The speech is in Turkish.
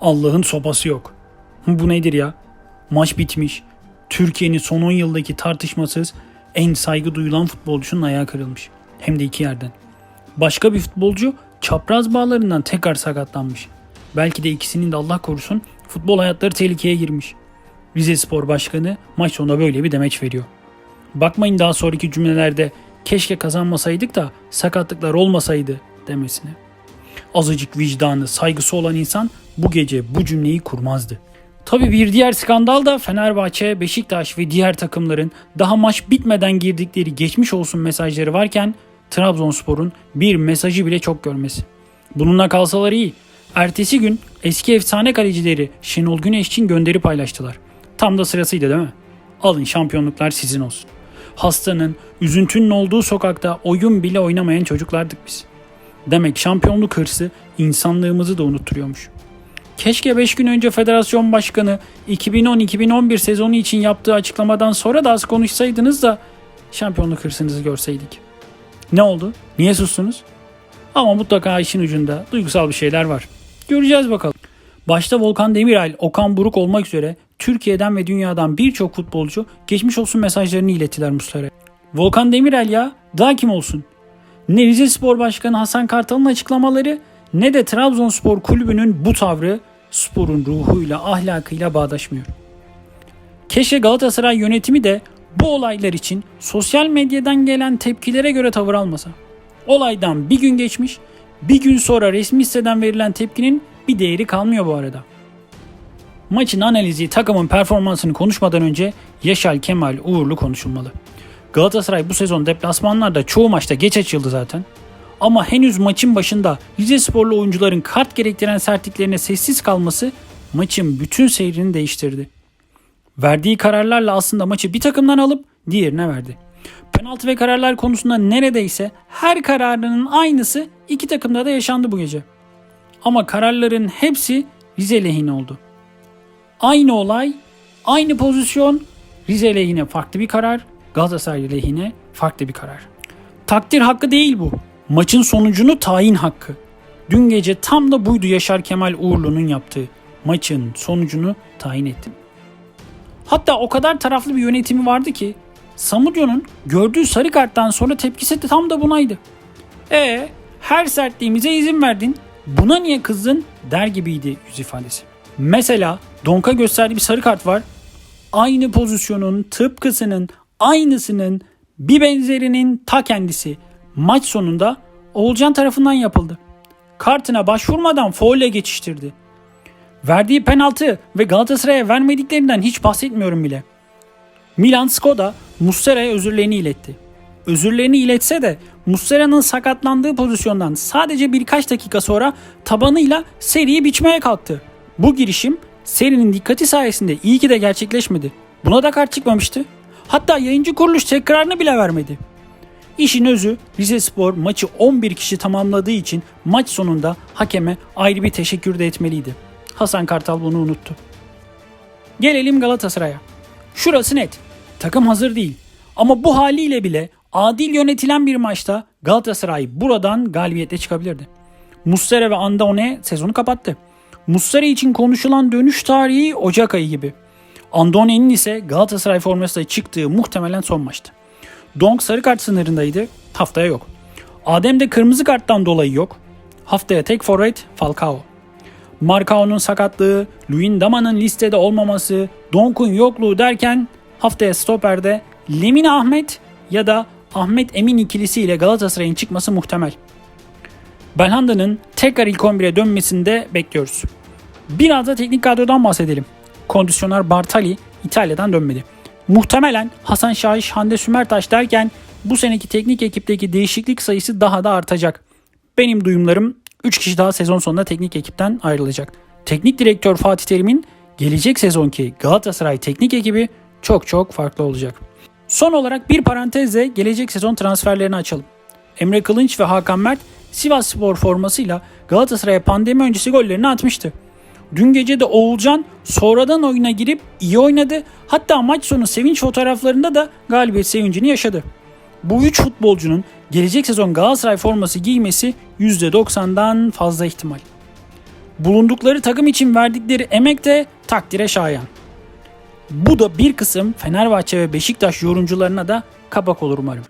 Allah'ın sopası yok. Bu nedir ya? Maç bitmiş. Türkiye'nin son 10 yıldaki tartışmasız en saygı duyulan futbolcusunun ayağı kırılmış. Hem de iki yerden. Başka bir futbolcu çapraz bağlarından tekrar sakatlanmış. Belki de ikisinin de Allah korusun futbol hayatları tehlikeye girmiş. Rize Spor Başkanı maç sonunda böyle bir demeç veriyor. Bakmayın daha sonraki cümlelerde keşke kazanmasaydık da sakatlıklar olmasaydı demesine. Azıcık vicdanı, saygısı olan insan bu gece bu cümleyi kurmazdı. Tabi bir diğer skandal da Fenerbahçe, Beşiktaş ve diğer takımların daha maç bitmeden girdikleri geçmiş olsun mesajları varken Trabzonspor'un bir mesajı bile çok görmesi. Bununla kalsalar iyi. Ertesi gün eski efsane kalecileri Şenol Güneş için gönderi paylaştılar. Tam da sırasıydı değil mi? Alın şampiyonluklar sizin olsun. Hastanın, üzüntünün olduğu sokakta oyun bile oynamayan çocuklardık biz. Demek şampiyonluk hırsı insanlığımızı da unutturuyormuş. Keşke 5 gün önce federasyon başkanı 2010-2011 sezonu için yaptığı açıklamadan sonra da az konuşsaydınız da şampiyonluk hırsınızı görseydik. Ne oldu? Niye sustunuz? Ama mutlaka işin ucunda duygusal bir şeyler var. Göreceğiz bakalım. Başta Volkan Demirel, Okan Buruk olmak üzere Türkiye'den ve dünyadan birçok futbolcu geçmiş olsun mesajlarını ilettiler Muslera'ya. Volkan Demirel ya daha kim olsun? Ne Rize Spor Başkanı Hasan Kartal'ın açıklamaları ne de Trabzonspor Kulübü'nün bu tavrı sporun ruhuyla ahlakıyla bağdaşmıyor. Keşke Galatasaray yönetimi de bu olaylar için sosyal medyadan gelen tepkilere göre tavır almasa. Olaydan bir gün geçmiş, bir gün sonra resmi siteden verilen tepkinin bir değeri kalmıyor bu arada. Maçın analizi, takımın performansını konuşmadan önce Yaşar Kemal Uğurlu konuşulmalı. Galatasaray bu sezon deplasmanlarda çoğu maçta geç açıldı zaten. Ama henüz maçın başında Rize Sporlu oyuncuların kart gerektiren sertliklerine sessiz kalması maçın bütün seyrini değiştirdi. Verdiği kararlarla aslında maçı bir takımdan alıp diğerine verdi. Penaltı ve kararlar konusunda neredeyse her kararının aynısı iki takımda da yaşandı bu gece. Ama kararların hepsi Rize lehine oldu. Aynı olay, aynı pozisyon, Rize lehine farklı bir karar, Galatasaray lehine farklı bir karar. Takdir hakkı değil bu. Maçın sonucunu tayin hakkı. Dün gece tam da buydu Yaşar Kemal Uğurlu'nun yaptığı. Maçın sonucunu tayin ettim. Hatta o kadar taraflı bir yönetimi vardı ki Samudyo'nun gördüğü sarı karttan sonra tepkisi de tam da bunaydı. E her sertliğimize izin verdin. Buna niye kızdın der gibiydi yüz ifadesi. Mesela Donk'a gösterdiği bir sarı kart var. Aynı pozisyonun tıpkısının aynısının bir benzerinin ta kendisi maç sonunda Oğulcan tarafından yapıldı. Kartına başvurmadan foule geçiştirdi. Verdiği penaltı ve Galatasaray'a vermediklerinden hiç bahsetmiyorum bile. Milan Skoda Muslera'ya özürlerini iletti. Özürlerini iletse de Muslera'nın sakatlandığı pozisyondan sadece birkaç dakika sonra tabanıyla seriyi biçmeye kalktı. Bu girişim serinin dikkati sayesinde iyi ki de gerçekleşmedi. Buna da kart çıkmamıştı. Hatta yayıncı kuruluş tekrarını bile vermedi. İşin özü Rize Spor maçı 11 kişi tamamladığı için maç sonunda hakeme ayrı bir teşekkür de etmeliydi. Hasan Kartal bunu unuttu. Gelelim Galatasaray'a. Şurası net. Takım hazır değil. Ama bu haliyle bile adil yönetilen bir maçta Galatasaray buradan galibiyetle çıkabilirdi. Muslera ve Andone sezonu kapattı. Muslera için konuşulan dönüş tarihi Ocak ayı gibi. Andone'nin ise Galatasaray formasıyla çıktığı muhtemelen son maçtı. Donk sarı kart sınırındaydı. Haftaya yok. Adem de kırmızı karttan dolayı yok. Haftaya tek forvet Falcao. Marcao'nun sakatlığı, Luyendama'nın listede olmaması, Donk'un yokluğu derken haftaya stoperde Lemine Ahmet ya da Ahmet Emin ikilisi ile Galatasaray'ın çıkması muhtemel. Belhanda'nın tekrar ilk 11'e dönmesini de bekliyoruz. Biraz da teknik kadrodan bahsedelim. Kondisyoner Bartali İtalya'dan dönmedi. Muhtemelen Hasan Şahiş, Hande Sümertaş derken bu seneki teknik ekipteki değişiklik sayısı daha da artacak. Benim duyumlarım 3 kişi daha sezon sonunda teknik ekipten ayrılacak. Teknik direktör Fatih Terim'in gelecek sezonki Galatasaray teknik ekibi çok çok farklı olacak. Son olarak bir parantezle gelecek sezon transferlerini açalım. Emre Kılınç ve Hakan Mert Sivas Spor formasıyla Galatasaray'a pandemi öncesi gollerini atmıştı. Dün gece de Oğulcan sonradan oyuna girip iyi oynadı. Hatta maç sonu sevinç fotoğraflarında da galibiyet sevincini yaşadı. Bu üç futbolcunun gelecek sezon Galatasaray forması giymesi %90'dan fazla ihtimal. Bulundukları takım için verdikleri emek de takdire şayan. Bu da bir kısım Fenerbahçe ve Beşiktaş yorumcularına da kapak olur umarım.